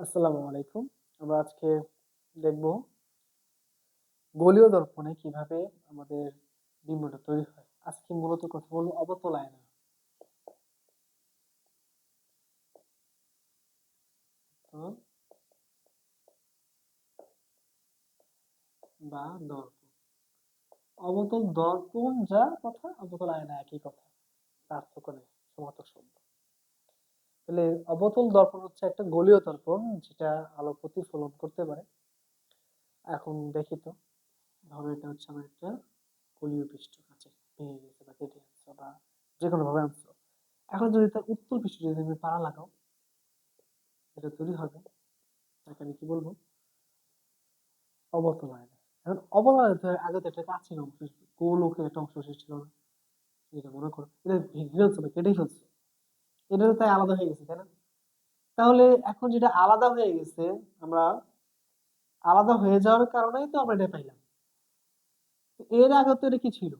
আসসালামু আলাইকুম। আমরা আজকে দেখব গোলীয় দর্পণে কীভাবে আমাদের বিম্বটা তৈরি হয়। আজকে মূলত কথা বলব অবতল আয়না। বা দর্পণ। অবতল দর্পণ যা কথা, অবতল আয়না একই কথা। পার্থক্য নেই সমার্থক শব্দ। তাহলে অবতল দর্পণ হচ্ছে একটা গোলীয় দর্পণ, যেটা আলো প্রতিফলন করতে পারে। এখন দেখি তো, ধরো এটা হচ্ছে আমার একটা গোলীয় পৃষ্ঠ কাছে। ভেঙে গেছে বা কেটে আনছো বা যে কোনো ভাবে আনছো। এখন যদি তার উত্তর পৃষ্ঠ যদি তুমি পাড়া লাগাও, এটা তৈরি হবে। তাকে আমি কি বলব? অবতল আয়না এখন অবতল আয়না আগে তো একটা কাছের অংশ, গোলকের একটা অংশ সৃষ্টি না। এটা মনে করো, এটা ভেঙে ফেলছো বা কেটেই ফেলছো। এটা তাই আলাদা হয়ে গেছে, তাই না? তাহলে এখন যেটা আলাদা হয়ে গেছে, আমরা আলাদা হয়ে যাওয়ার কারণেই তো আমরা এটা পাইলাম। এর আগে তো এটা কি ছিল?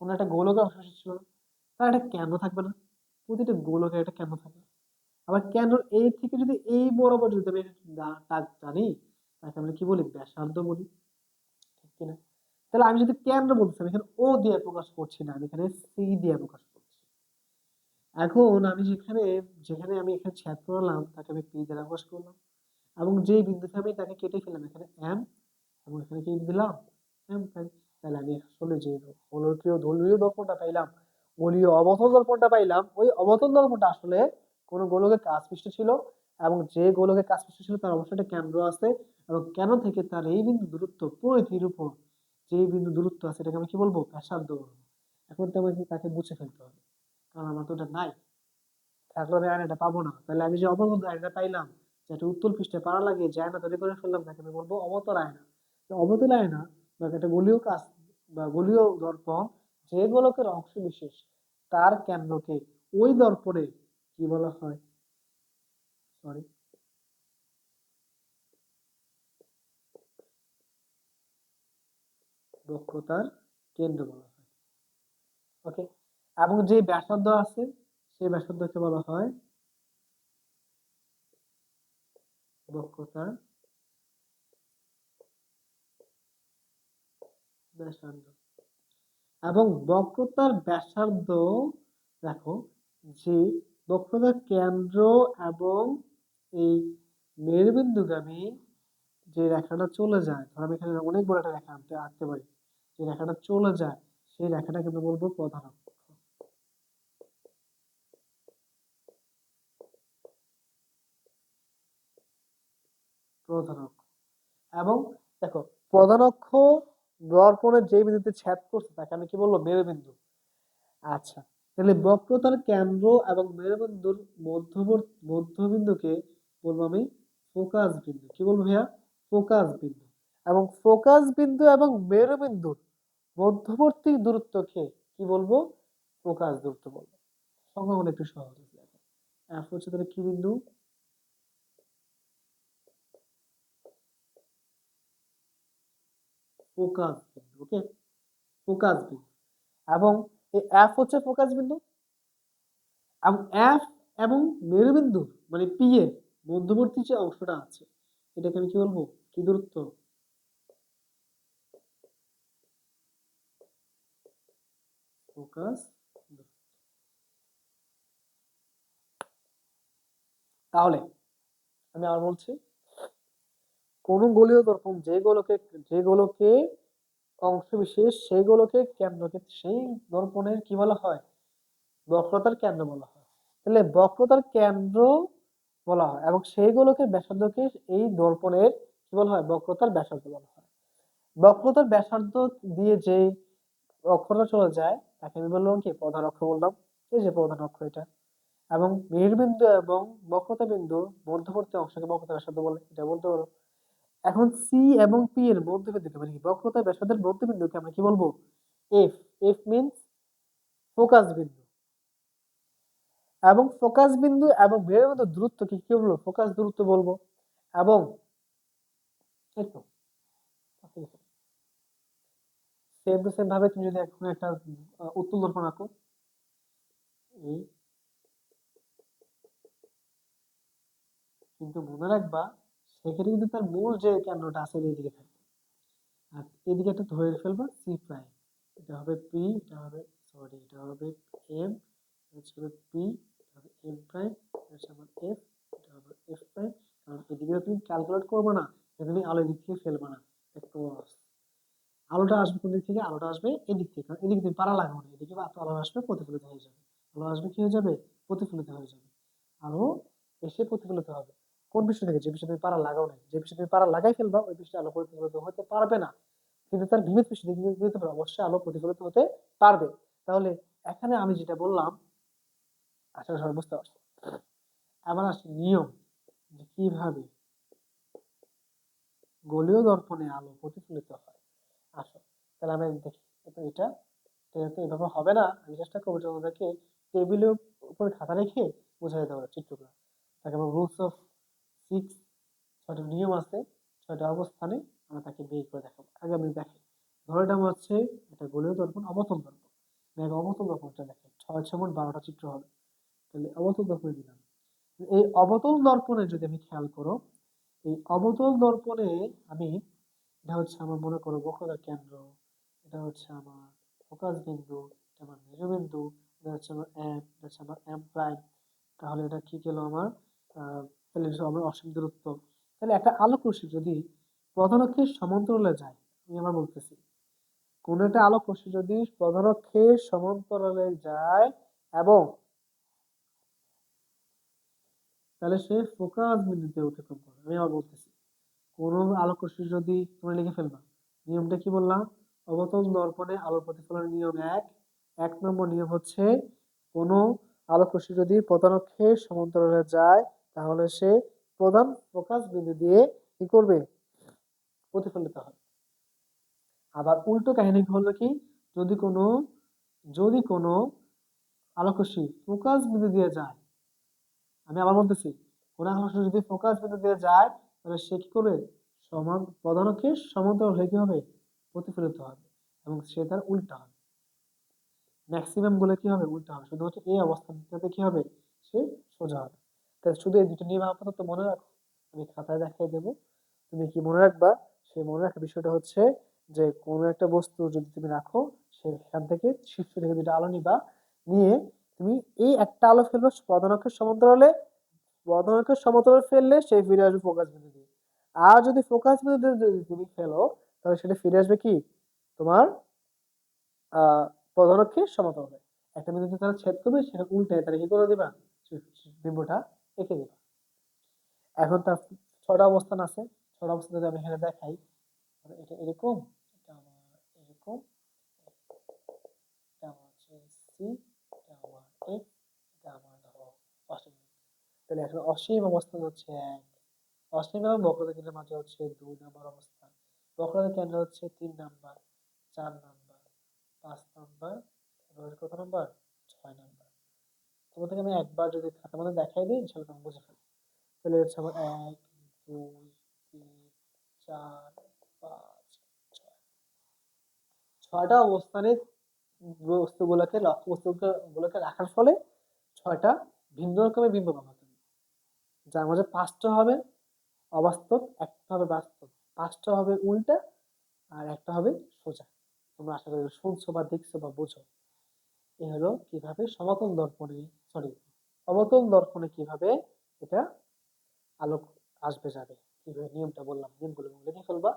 কোন একটা গোলকের অংশ ছিল তার এটা কেন থাকবে না? প্রতিটা গোলকের একটা কেন থাকবে আবার কেন এই থেকে যদি এই বরাবর যদি আমি দাগ টানি, তাকে আমরা কি বলি? ব্যাসার্ধ বলি। ঠিক কিনা? তাহলে আমি যদি কেন্দ্র বলতেছি, আমি এখানে ও দিয়ে প্রকাশ করছি না, আমি এখানে সি দিয়ে প্রকাশ এখন আমি যেখানে যেখানে আমি এখানে ছেদ করলাম, তাকে আমি পি দ্বারা প্রকাশ করলাম এবং যে বিন্দুতে আমি তাকে কেটে ফেললাম, এখানে এম এবং এখানে কি দিলাম? এম তাহলে আমি আসলে যে গোলকীয় দলীয় দর্পণটা পাইলাম গোলীয় অবতল দর্পণটা পাইলাম, ওই অবতল দর্পণটা আসলে কোন গোলকের কাজ পৃষ্ঠ ছিল এবং যে গোলকের কাজ পৃষ্ঠ ছিল তার অবশ্যই একটা কেন্দ্র আছে এবং কেন থেকে তার এই বিন্দু দূরত্ব পরিধির উপর, যে বিন্দু দূরত্ব আছে, এটাকে আমি কি বলব? ব্যাসার্ধ বলব। এখন তো আমাকে তাকে মুছে ফেলতে হবে। কারণ আমার তো ওটা নাই। থাকলে আমি পাবো না। তাহলে আমি যে পাইলাম যেটা উত্তল পৃষ্ঠে পাড়া লাগিয়ে তৈরি করে ফেললাম, তাকে আমি বলব আয়না। আয়না বা একটা কাজ বা দর্পণ যে গোলকের অংশ বিশেষ, তার কেন্দ্রকে ওই দর্পণে কি বলা হয়? সরি বক্রতার কেন্দ্র বলা হয়। ওকে এবং যে ব্যাসার্ধ আছে, সেই ব্যাসার্ধকে বলা হয় বক্রতার ব্যাসার্ধ। এবং বক্রতার ব্যাসার্ধ, দেখো, যে বক্রতার কেন্দ্র এবং এই মেরুবিন্দুগামী যে রেখাটা চলে যায়, ধর আমি এখানে অনেক বড় একটা রেখা আনতে আঁকতে পারি, যে রেখাটা চলে যায়, সেই রেখাটাকে আমরা বলব প্রধান অক্ষ প্রধান অক্ষ এবং দেখো প্রধান অক্ষ দর্পণের যে বিন্দুতে ছেদ করছে, তাকে আমি কি বলব? মেরুবিন্দু। আচ্ছা তাহলে বক্রতার কেন্দ্র এবং মেরুবিন্দুর মধ্যবর্তী মধ্যবিন্দুকে বলব আমি ফোকাস বিন্দু। কি বলব ভাইয়া? ফোকাস বিন্দু। এবং ফোকাস বিন্দু এবং মেরুবিন্দুর মধ্যবর্তী দূরত্বকে কি বলব? ফোকাস দূরত্ব বলব। সংখ্যাগুলো একটু সহজ এফ হচ্ছে তাহলে কি বিন্দু। ফোকাস ওকে ফোকাস বিন্দু এবং এই এফ হচ্ছে ফোকাস বিন্দু। এবং এফ এবং মেরুবিন্দু মানে পি এর মধ্যবর্তী যে অংশটা আছে, এটাকে আমি কি বলব? কি দূরত্ব? তাহলে, আমি আর বলছি কোন গোলীয় দর্পণ যে গোলকে যে গোলকে অংশ বিশেষ, সেই গোলকে কেন্দ্রকে সেই দর্পণের কি বলা হয়? বক্রতার কেন্দ্র বলা হয়। তাহলে বক্রতার কেন্দ্র বলা হয় এবং সেই ব্যাসার্ধকে এই দর্পণের কি বলা হয়? বক্রতার ব্যাসার্ধ বলা হয়। বক্রতার ব্যাসার্ধ দিয়ে যে অক্ষরটা চলে যায়, তাকে আমি বললাম কি? প্রধান অক্ষ বললাম। এই যে প্রধান অক্ষ এটা। এবং মেরুবিন্দু এবং বক্রতা বিন্দু মধ্যবর্তী অংশকে বক্রতা ব্যাসার্ধ বলে। এটা বলতে পারো। এখন সি এবং পি এর মধ্যবিন্দুকে মানে বক্রতা ব্যাসার্ধের মধ্যবিন্দুকে আমরা কি বলব? এফ এফ মিন্স ফোকাস বিন্দু। এবং ফোকাস বিন্দু এবং মেরুবিন্দুর দূরত্বকে কি বলব? ফোকাস দূরত্ব বলব। এবং একটু সেম টু সেম ভাবে তুমি যদি এখন একটা উত্তল দর্পণ আঁকো কিন্তু মনে রাখবা সেখানে কিন্তু তার মূল যে কেন্দ্রটা আছে এইদিকে থাকবে। আর এদিকে একটা ধরে ফেলবা সি প্রাইম এটা হবে পি এটা হবে সরি এটা হবে এম এটা হবে পি হবে এম প্রাইম এটা আমার এফ এটা হবে এফ প্রাইম কারণ এদিকে তুমি ক্যালকুলেট করবে না তুমি আলো এদিক থেকে ফেলবে না একটু আলোটা আসবে কোন দিক থেকে? আলোটা আসবে এদিক থেকে। কারণ এদিকে তুমি পাড়া লাগাবো না, এদিকে আলো আসবে প্রতিফলিত হয়ে যাবে। আলো আসবে কি হয়ে যাবে? প্রতিফলিত হয়ে যাবে। আলো এসে প্রতিফলিত হবে। কোন বিষয় থেকে? যে বিষয় তুমি পাড়া লাগাও না যে বিষয় তুমি পাড়া লাগাই ফেলবা, ওই বিষয়ে আলো প্রতিফলিত হতে পারবে না। কিন্তু তার বিপরীত বিষয় থেকে কিন্তু অবশ্যই আলো প্রতিফলিত হতে পারবে। তাহলে এখানে আমি যেটা বললাম, আশা সবাই বুঝতে পারছ আবার আসি নিয়ম, যে কীভাবে গোলীয় দর্পণে আলো প্রতিফলিত হয়। আসো, তাহলে আমি দেখি। এটা এটা এভাবে হবে না। আমি চেষ্টা করব যে আমাদেরকে টেবিলের উপরে খাতা রেখে বোঝা যেতে পারে চিত্রগুলো তাকে রুলস অফ সিক্স ছয়টা নিয়ম আছে, ছয়টা অবস্থানে আমরা তাকে বের করে দেখাবো। আগে আমি দেখি আমার হচ্ছে এটা গোলীয় দর্পণ, অবতল দর্পণ। আমি অবতল দর্পণটা দেখি ছয় মোট বারোটা চিত্র হবে। তাহলে অবতল দর্পণে দিলাম। এই অবতল দর্পণে যদি আমি খেয়াল করো, এই অবতল দর্পণে আমি, এটা হচ্ছে আমার মনে করো বক্রতার কেন্দ্র, এটা হচ্ছে আমার ফোকাস বিন্দু, এটা আমার মেরুবিন্দু, এটা হচ্ছে আমার এম এটা হচ্ছে আমার এম প্রাইম। তাহলে এটা কি গেল আমার তাহলে এটা অসীম দূরত্ব তাহলে একটা আলোক রশ্মি যদি প্রধানক্ষের সমান্তরালে যায়, আমি আবার বলতেছি, কোন একটা আলোক রশ্মি যদি প্রধানক্ষের সমান্তরালে যায় এবং তাহলে সে ফোকাস বিন্দুতে অতিক্রম করবে আমি আবার বলতেছি, কোনো আলোক রশ্মি যদি তোমরা লিখে ফেলবা, নিয়মটা কি বললাম? অবতল দর্পণে আলোর প্রতিফলনের নিয়ম এক এক নম্বর নিয়ম হচ্ছে কোনো আলোক রশ্মি যদি প্রধানক্ষের সমান্তরালে যায় তাহলে সে প্রধান ফোকাস বিন্দু দিয়ে কি করবে? প্রতিফলিত হবে। আবার উল্টো কাহিনী হলো কি? যদি কোনো যদি কোনো আলোক রশ্মি ফোকাস বিন্দু দিয়ে যায়, আমি আবার বলতেছি, কোন আলোক রশ্মি যদি ফোকাস বিন্দু দিয়ে যায়, তাহলে সে কি করবে? সমান প্রধানকে সমান্তরাল হয়ে কি হবে? প্রতিফলিত হবে এবং সে তার উল্টা হবে। ম্যাক্সিমামগুলো কি হবে? উল্টা হবে। শুধুমাত্র এই অবস্থানটাতে কি হবে? সে সোজা হবে। তাহলে শুধু এই দুটো নিয়ম আপাতত মনে রাখো, আমি খাতায় দেখাই দেবো। তুমি কি মনে রাখবা? সেই মনে রাখার বিষয়টা হচ্ছে যে, কোনো একটা বস্তু যদি তুমি রাখো, সেখান থেকে শীর্ষ থেকে দুটো আলো নিবা, নিয়ে তুমি এই একটা আলো ফেলবে প্রধানকের সমান্তরালে প্রধানকের সমান্তরালে ফেললে সেই ফিরে আসবে ফোকাস বিন্দু দিয়ে। আর যদি ফোকাস বিন্দু যদি তুমি ফেলো, তাহলে সেটা ফিরে আসবে কি? তোমার প্রধানক্ষের সমান্তরালে। একটা বিন্দুতে তারা ছেদ করবে, সেটা উল্টে তারা কি করে দিবা? বিম্বটা। এঁকে দিবা এখন তার ছটা অবস্থান আছে। ছটা অবস্থান যদি আমি এখানে দেখাই এটা এরকম, এটা আমার এরকম, এটা আমার হচ্ছে সি এটা আমার এটা আমার ধরো তাহলে এখন অসীম অবস্থান হচ্ছে এক। অসীম এবং বক্রতা কেন্দ্রের মাঝে হচ্ছে দুই নাম্বার অবস্থান। বক্রতা কেন্দ্র হচ্ছে তিন নাম্বার, চার নাম্বার, পাঁচ নাম্বার কত নাম্বার? ছয় নাম্বার। তোমাদেরকে আমি একবার যদি খাতার মধ্যে দেখাই দিই ইনশাল্লাহ তুমি বুঝে ফেলবে। তাহলে হচ্ছে আমার এক, দুই, তিন, চার, পাঁচ, ছয়। ছয়টা অবস্থানে বস্তুগুলোকে বস্তুগুলোকে রাখার ফলে ছয়টা ভিন্ন রকমের বিম্ব পাবা যার মধ্যে পাঁচটা হবে অবাস্তব, একটা হবে বাস্তব। পাঁচটা হবে উল্টা আর একটা হবে সোজা। তোমরা আশা করি শুনছো বা দেখছ বা বুঝো। এ হলো কীভাবে সমতল দর্পণে সরি অবতল দর্পণে কীভাবে এটা আলোক আসবে যাবে, কীভাবে নিয়মটা বললাম, নিয়মগুলো লিখে ফেলবা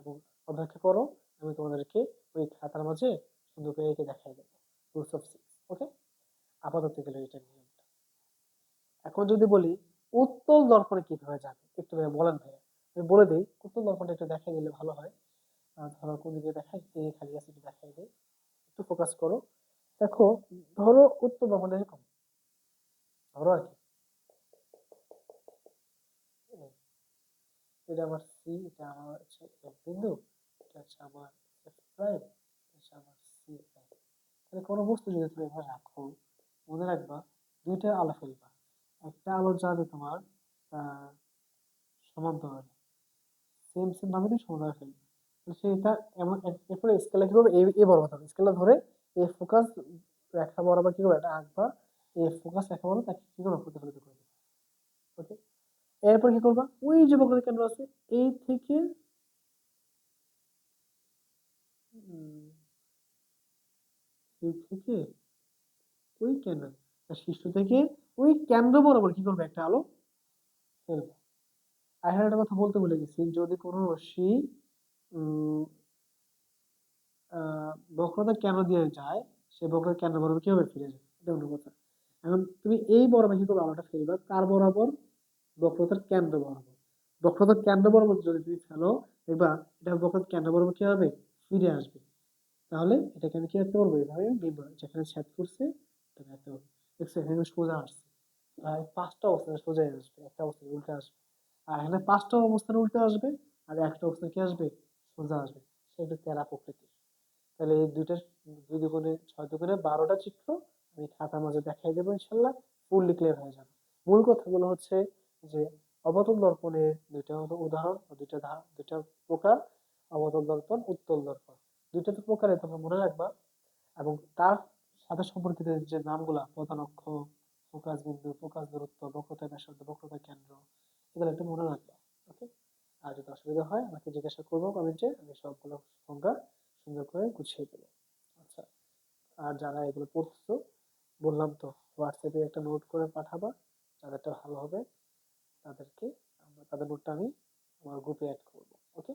এবং অপেক্ষা করো, আমি তোমাদেরকে ওই খাতার মাঝে সুন্দর করে এঁকে দেখাই দেবো রুলস অফ সিক্স ওকে আপাতত গেলে এটা নিয়মটা। এখন যদি বলি, উত্তল দর্পণে কীভাবে যাবে, একটু ভাইয়া বলেন ভাইয়া, আমি বলে দিই, উত্তল দর্পণটা একটু দেখাই দিলে ভালো হয়। ধরো কোন দিকে দেখাই খালি আছে, একটু দেখাই দিই, একটু ফোকাস করো। দেখো, ধরো উত্তর দর্পণটা এরকম ধরো আর কি। এটা আমার সি এটা আমার বিন্দু, এটা হচ্ছে আমার প্রাইম এটা হচ্ছে আমার সি প্রাইম তাহলে কোনো বস্তু যদি তুমি এভাবে রাখো, মনে রাখবা দুইটা আলো ফেলবা। একটা আলো যাবে তোমার সমান্তরালে। সেম সেম ভাবে তুমি ফেলবে। সেটা এমন, এরপরে স্কেলে কি করবে এই বরাবর স্কেলটা ধরে এই ফোকাস কি আঁকবা ফোকাস তাকে কি প্রতিফলিত ওকে এরপর কি করবা? ওই যে কেন্দ্র আছে, এই থেকে এই থেকে ওই কেন্দ্র শীর্ষ থেকে ওই কেন্দ্র বরাবর কি করবে? একটা আলো ফেলবে। আর একটা কথা বলতে ভুলে গেছি, যদি কোনো রশ্মি বক্রতার কেন্দ্র দিয়ে যায় সে বক্রতার কেন্দ্র বরাবর কীভাবে ফিরে যাবে এটা অন্য কথা। এখন তুমি এই বরাবর কি করবে আলোটা ফেলবা কার বরাবর বক্রতার কেন্দ্র বরাবর। বক্রতার কেন্দ্র বরাবর যদি তুমি ফেলো, দেখবা এটা বক্রতার কেন্দ্র বরাবর কি হবে ফিরে আসবে। তাহলে এটাকে আমি কি রাখতে পারব এভাবে বিম্ব যেখানে ছেদ করছে এটা এখানে সোজা আসছে। আর পাঁচটা অবস্থানে সোজা আসবে, একটা অবস্থানে উল্টে আসবে। আর এখানে পাঁচটা অবস্থানে উল্টে আসবে, আর একটা অবস্থানে কি আসবে? সোজা আসবে। সেটা তেরা প্রকৃতির। তাহলে এই দুইটার দুই দুগুণে ছয় দুগুণে বারোটা চিত্র আমি খাতার মাঝে দেখাই দেবো ইনশাল্লাহ। ফুললি ক্লিয়ার হয়ে যাবে। মূল কথাগুলো হচ্ছে যে অবতল দর্পণের দুইটা হলো উদাহরণ দুইটা ধা- দুইটা প্রকার অবতল দর্পণ, উত্তল দর্পণ। দুইটা তো প্রকারে তোমরা মনে রাখবা এবং তার সাথে সম্পর্কিত যে নামগুলা, প্রধান অক্ষ, ফোকাস বিন্দু, ফোকাস দূরত্ব, বক্রতা ব্যাসার্ধ, বক্রতা কেন্দ্র, এগুলো একটু মনে রাখবা ওকে আর যদি অসুবিধা হয় আমাকে জিজ্ঞাসা করব কমেন্টে আমি সবগুলো সংজ্ঞা সুন্দর করে গুছিয়ে দেবো আচ্ছা আর যারা এগুলো পড়ছো, বললাম তো হোয়াটসঅ্যাপে একটা নোট করে পাঠাবা যাদেরটা ভালো হবে। তাদেরকে আমরা, তাদের নোটটা আমি আমার গ্রুপে অ্যাড করব ওকে